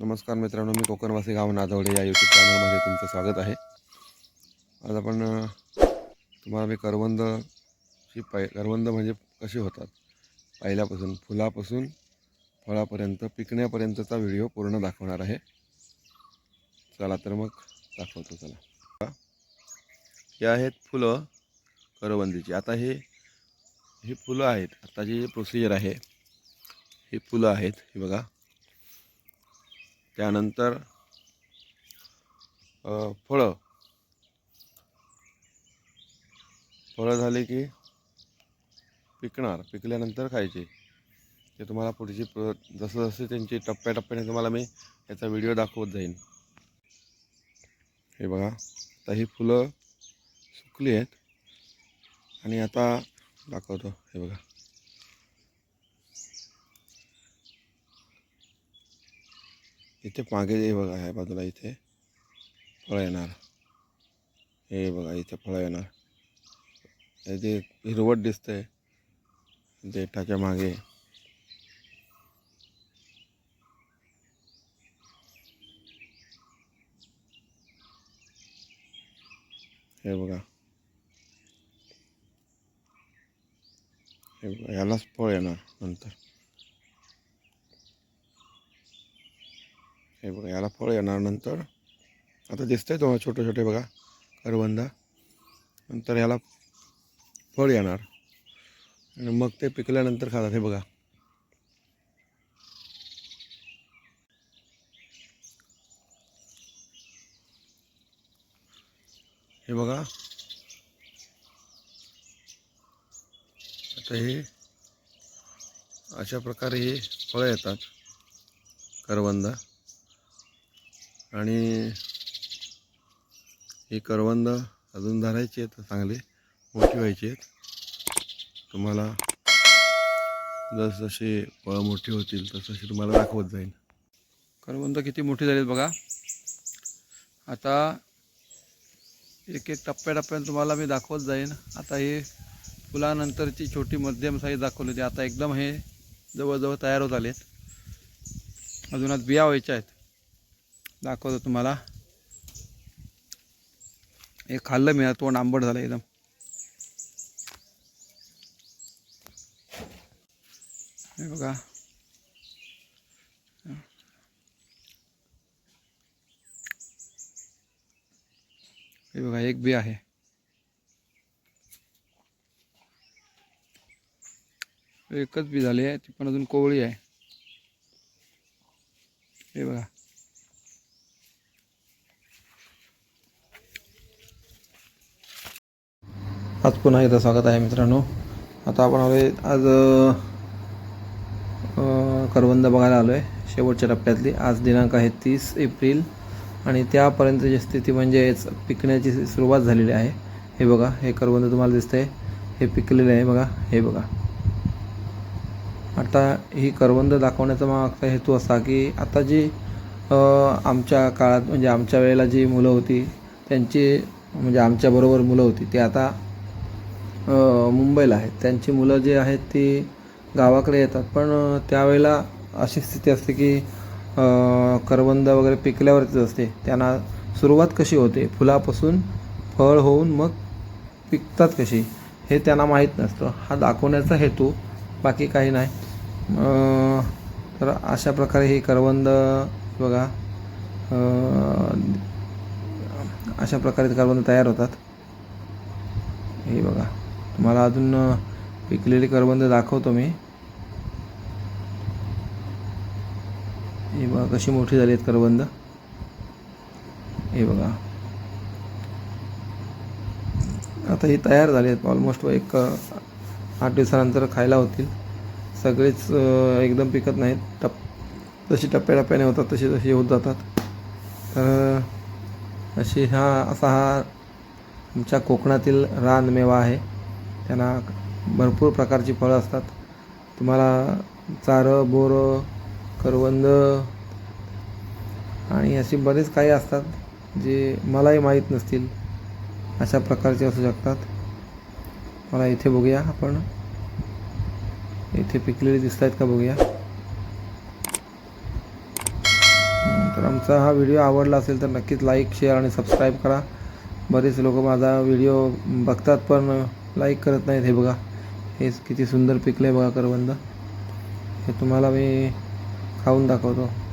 नमस्कार मित्रांनो मी कोकणवासी गाव नादवडे या यूट्यूब चॅनलमध्ये तुमचं स्वागत आहे. आज आपण तुम्हाला मी करवंद ही पाय करवंद म्हणजे कशी होतात? पहिल्यापासून फुलापासून फळापर्यंत पिकण्यापर्यंतचा व्हिडिओ पूर्ण दाखवणार आहे. चला तर मग दाखवतो चला. हे आहेत फुलं करवंदीची. आता हे ही फुलं आहेत. आता जी प्रोसिजर आहे ही फुलं आहेत. ही बघा. त्यानंतर फळं. फळं झाले की पिकणार. पिकल्यानंतर खायचे. ते तुम्हाला पुढची प्र जसं जसे त्यांची टप्प्याटप्प्याने तुम्हाला मी याचा व्हिडिओ दाखवत जाईन. हे बघा. आता ही फुलं सुकली आहेत. आणि आता दाखवतो. हे बघा. इथे मागे हे बघा ह्या बाजूला इथे फळं येणार. हे बघा इथे फळं येणार. हे जे हिरवट दिसतंय देठाच्या मागे. हे बघा. हे बघा यालाच फळ येणार नंतर. हे बघा याला फळ येणार नंतर. आता दिसतंय तुम्हाला छोटे छोटे बघा करवंदा. नंतर याला फळ येणार. आणि मग ते पिकल्यानंतर खातात हे बघा. हे बघा. आता हे अशा प्रकारे हे फळं येतात करवंदा. आणि ही करवंद अजून धरायची आहेत चांगली मोठी व्हायची आहेत. तुम्हाला जसजसे फळं मोठी होतील तसशी तुम्हाला दाखवत जाईल. करवंद किती मोठी झालीत बघा. आता एक एक टप्प्याटप्प्याने तुम्हाला मी दाखवत जाईन. आता हे फुलानंतरची छोटी मध्यम साईज दाखवली होती. आता एकदम हे जवळजवळ तयार होत आले आहेत अजून आज बिया व्हायच्या आहेत. दाखवतो तुम्हाला. हे खाल्लं मी तोंड आंबट झालं एकदम. हे बघा. हे बघा एक बी आहे. एकच बी झाली आहे ती पण अजून कोवळी आहे. हे बघा. आज पुन्हा एकदा स्वागत आहे मित्रांनो. आता आपण आलोय आज करवंद बघायला आलो आहे शेवटच्या टप्प्यातली. आज दिनांक आहे तीस एप्रिल आणि त्यापर्यंतची स्थिती म्हणजेच पिकण्याची सुरुवात झालेली आहे. हे बघा हे करवंद तुम्हाला दिसतंय. हे पिकलेले आहे बघा हे बघा. आता ही करवंद दाखवण्याचा मागचा हेतू असा की आता जी आमच्या काळात म्हणजे आमच्या वेळेला जी मुलं होती त्यांची म्हणजे आमच्याबरोबर मुलं होती ती आता मुंबईला आहेत. त्यांची मुलं जी आहेत ती गावाकडे येतात. पण त्यावेळेला अशी स्थिती असते की करवंद वगैरे पिकल्यावरतीच असते. त्यांना सुरुवात कशी होते? फुलापासून फळ होऊन मग पिकतात कशी? हे त्यांना माहीत नसतं. हा दाखवण्याचा हेतू बाकी काही नाही. तर अशा प्रकारे ही करवंद बघा अशा प्रकारे ते करवंद तयार होतात. हे बघा. तुम्हाला अजून पिकलेले पिकलेली करवंद दाखवतो मी. हे बघा कशी मोठी झाली आहेत करवंद. हे बघा. आता ही तयार झाली आहेत ऑलमोस्ट एक आठ दिवसानंतर खायला होतील. सगळेच एकदम पिकत नाहीत. टप जशी टप्प्याटप्प्याने होतात तशी तशी होत जातात. तर अशी हा असा हा आमच्या कोकणातील रानमेवा आहे. त्यांना भरपूर प्रकारची फळं असतात. तुम्हाला चारं बोरं करवंद आणि अशी बरेच काही असतात जे मलाही माहीत नसतील. अशा प्रकारचे असू शकतात. मला इथे बघूया आपण. इथे पिकलेली दिसत आहेत का बघूया. तर आमचा हा व्हिडिओ आवडला असेल तर नक्कीच लाईक शेअर आणि सबस्क्राईब करा. बरेच लोक माझा व्हिडिओ बघतात पण लाईक करत नाहीत हे बघा. हे किती सुंदर पिकलं आहे बघा करवंद. हे तुम्हाला मी खाऊन दाखवतो.